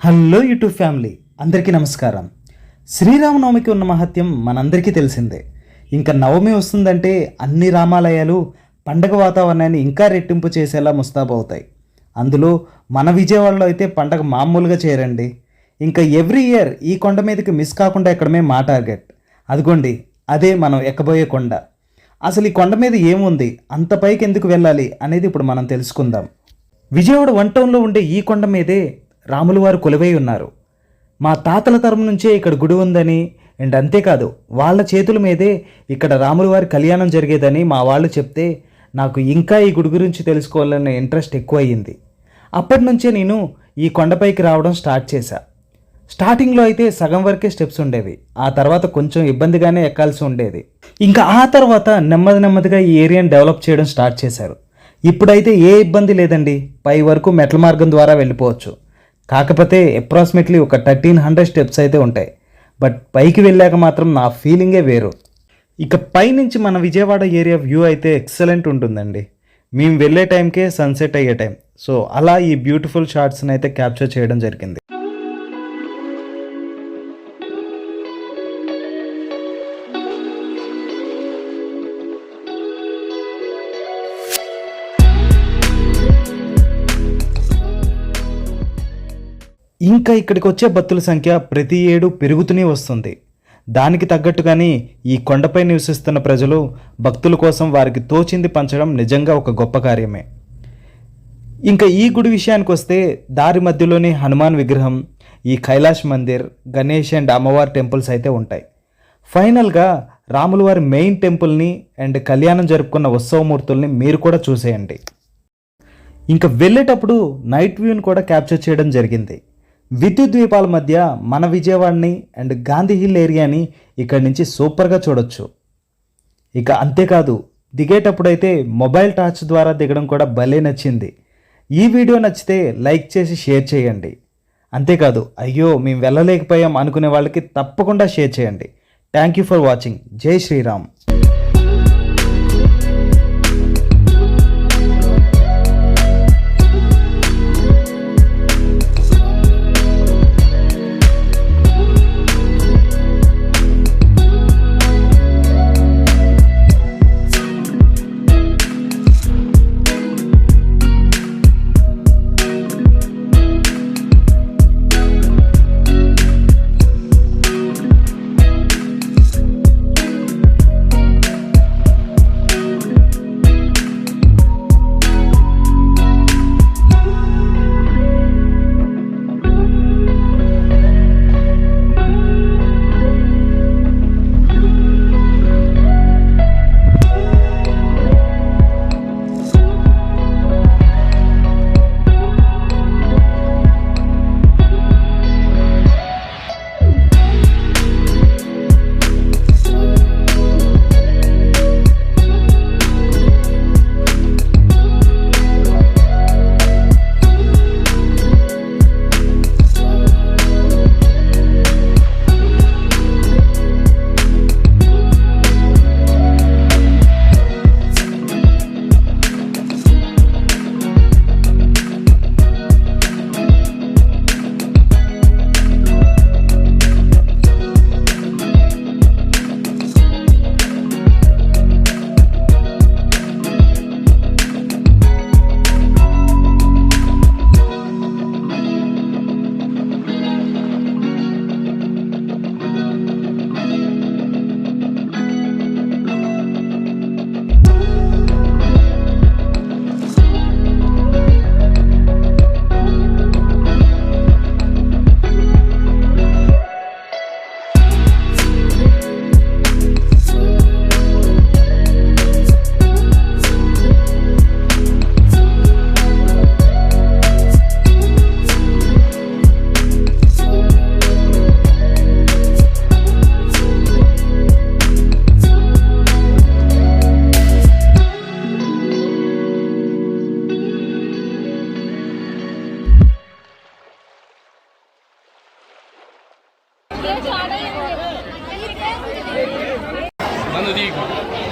Hello YouTube family అందరికీ నమస్కారం. శ్రీరామనవమికి ఉన్న మహత్యం మనందరికీ తెలిసిందే. ఇంకా నవమి వస్తుందంటే అన్ని రామాలయాలు పండగ వాతావరణాన్ని ఇంకా రెట్టింపు చేసేలా ముస్తాబవుతాయి. అందులో మన విజయవాడలో అయితే పండగ మామూలుగా చేరండి ఇంకా ఎవ్రీ ఇయర్ ఈ కొండ మీదకి మిస్ కాకుండా ఎక్కడమే మా టార్గెట్. అదిగోండి అదే మనం ఎక్కబోయే కొండ. అసలు ఈ కొండ మీద ఏముంది? అంత పైకి ఎందుకు వెళ్ళాలి? అనేది ఇప్పుడు మనం తెలుసుకుందాం. విజయవాడ వన్ టౌన్లో ఉండే ఈ కొండ మీదే రాములు వారు కొలువై ఉన్నారు. మా తాతల తరం నుంచే ఇక్కడ గుడి ఉందని అండ్ అంతేకాదు వాళ్ళ చేతుల మీదే ఇక్కడ రాములవారి కళ్యాణం జరిగేదని మా వాళ్ళు చెప్తే నాకు ఇంకా ఈ గుడి గురించి తెలుసుకోవాలనే ఇంట్రెస్ట్ ఎక్కువ అయ్యింది అప్పటి నుంచే నేను ఈ కొండపైకి రావడం స్టార్ట్ చేశా. స్టార్టింగ్లో అయితే సగం వరకే స్టెప్స్ ఉండేవి. ఆ తర్వాత కొంచెం ఇబ్బందిగానే ఎక్కాల్సి ఉండేది. ఇంకా ఆ తర్వాత నెమ్మది నెమ్మదిగా ఈ ఏరియాని డెవలప్ చేయడం స్టార్ట్ చేశారు. ఇప్పుడైతే ఏ ఇబ్బంది లేదండి. పై వరకు మెట్ల మార్గం ద్వారా వెళ్ళిపోవచ్చు. కాకపోతే అప్రాక్సిమేట్లీ ఒక థర్టీన్ హండ్రెడ్ స్టెప్స్ అయితే ఉంటాయి. బట్ పైకి వెళ్ళాక మాత్రం నా ఫీలింగే వేరు. ఇక పైనుంచి మన విజయవాడ ఏరియా వ్యూ అయితే ఎక్సలెంట్ ఉంటుందండి. మేము వెళ్ళే టైంకే సన్సెట్ అయ్యే టైం సో అలా ఈ బ్యూటిఫుల్ షార్ట్స్ని అయితే క్యాప్చర్ చేయడం జరిగింది. ఇంకా ఇక్కడికి వచ్చే భక్తుల సంఖ్య ప్రతి ఏడు పెరుగుతూనే వస్తుంది. దానికి తగ్గట్టుగానే ఈ కొండపై నివసిస్తున్న ప్రజలు భక్తుల కోసం వారికి తోచింది పంచడం నిజంగా ఒక గొప్ప కార్యమే. ఇంకా ఈ గుడి విషయానికి వస్తే దారి మధ్యలోనే హనుమాన్ విగ్రహం ఈ కైలాష్ మందిర్ గణేష్ అండ్ అమ్మవారి టెంపుల్స్ అయితే ఉంటాయి. ఫైనల్గా రాముల వారి మెయిన్ టెంపుల్ని అండ్ కళ్యాణం జరుపుకున్న ఉత్సవమూర్తుల్ని మీరు కూడా చూసేయండి. ఇంకా వెళ్ళేటప్పుడు నైట్ వ్యూని కూడా క్యాప్చర్ చేయడం జరిగింది. విద్యుత్ ద్వీపాల మధ్య మన విజయవాడని అండ్ గాంధీ హిల్ ఏరియాని ఇక్కడి నుంచి సూపర్గా చూడొచ్చు. ఇక అంతేకాదు దిగేటప్పుడైతే మొబైల్ టార్చ్ ద్వారా దిగడం కూడా భలే నచ్చింది. ఈ వీడియో నచ్చితే లైక్ చేసి షేర్ చేయండి. అంతేకాదు అయ్యో మేము వెళ్ళలేకపోయాం అనుకునే వాళ్ళకి తప్పకుండా షేర్ చేయండి. Thank you for watching. Jai Shri Ram. quando digo